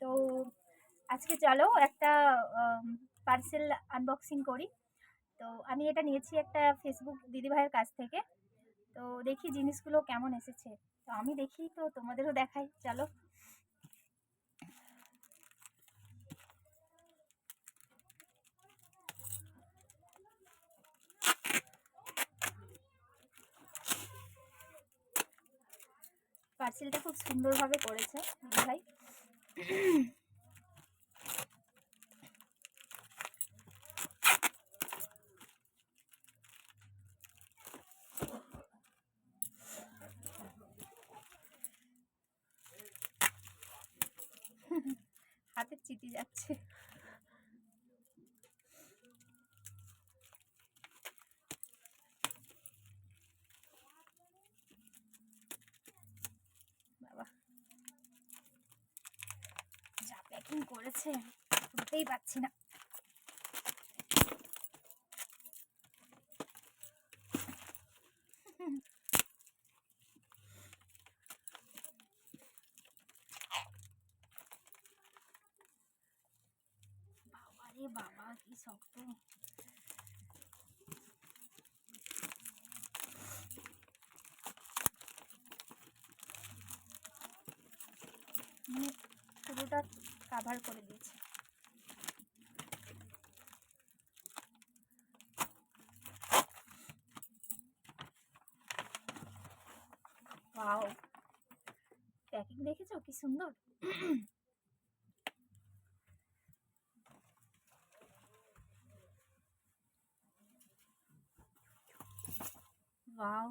তো আজকে চলো একটা পার্সেল আনবক্সিং করি। তো আমি এটা নিয়েছি একটা ফেসবুক দিদিভাইয়ের কাছ থেকে। তো দেখি জিনিসগুলো কেমন এসেছে। তো আমি দেখি তো তোমাদেরও দেখাই। চলো। পার্সেলটা খুব সুন্দরভাবে করেছে দিদিভাই। হাতে চিটি যাচ্ছে বাবা যা করেছে বুঝতেই পারছি না। বাবারে বাবা কি শক্ত। মানে কাভার করে দিয়েছে। ওয়াও প্যাকিং দেখেছ? কি সুন্দর? ওয়াও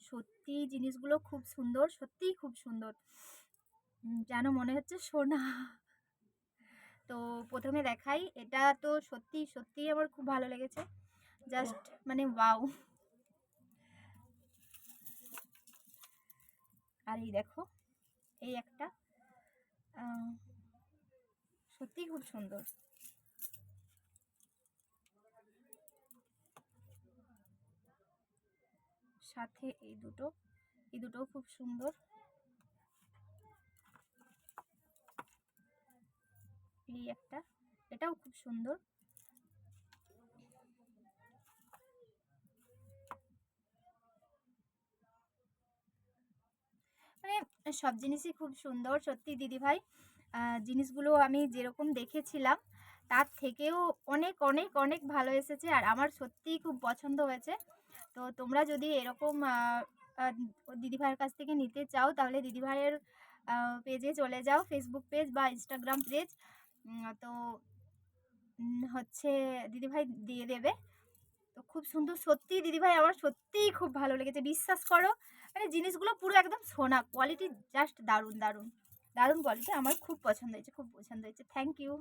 সত্যি জিনিসগুলো খুব সুন্দর, সত্যিই খুব সুন্দর। যেন মনে হচ্ছে সোনা। তো প্রথমে দেখাই এটা তো সত্যি সত্যিই আমার খুব ভালো লেগেছে। জাস্ট মানে ওয়াও। আর এই দেখো এই একটা আহ, সত্যিই খুব সুন্দর। সাথে এই দুটো এই দুটোও খুব সুন্দর। এই একটা। এটাও খুব সুন্দর। মানে সব জিনিসই খুব সুন্দর, সত্যি দিদিভাই জিনিসগুলো আমি যেরকম দেখেছিলাম, তার থেকেও অনেক অনেক অনেক ভালো এসেছে আর আমার সত্যিই খুব পছন্দ হয়েছে। তো তোমরা যদি এরকম দিদিভাইয়ের কাছ থেকে নিতে চাও, তাহলে দিদিভাইয়ের পেজে চলে যাও ফেসবুক পেজ বা ইনস্টাগ্রাম পেজ তো হচ্ছে দিদিভাই দিয়ে দেবে। তো খুব সুন্দর সত্যিই দিদিভাই আমার সত্যিই খুব ভালো লেগেছে। বিশ্বাস করো মানে জিনিসগুলো পুরো একদম সোনা কোয়ালিটি জাস্ট দারুণ দারুণ। দারুণ কোয়ালিটি আমার খুব পছন্দ হয়েছে, খুব পছন্দ হয়েছে। Thank you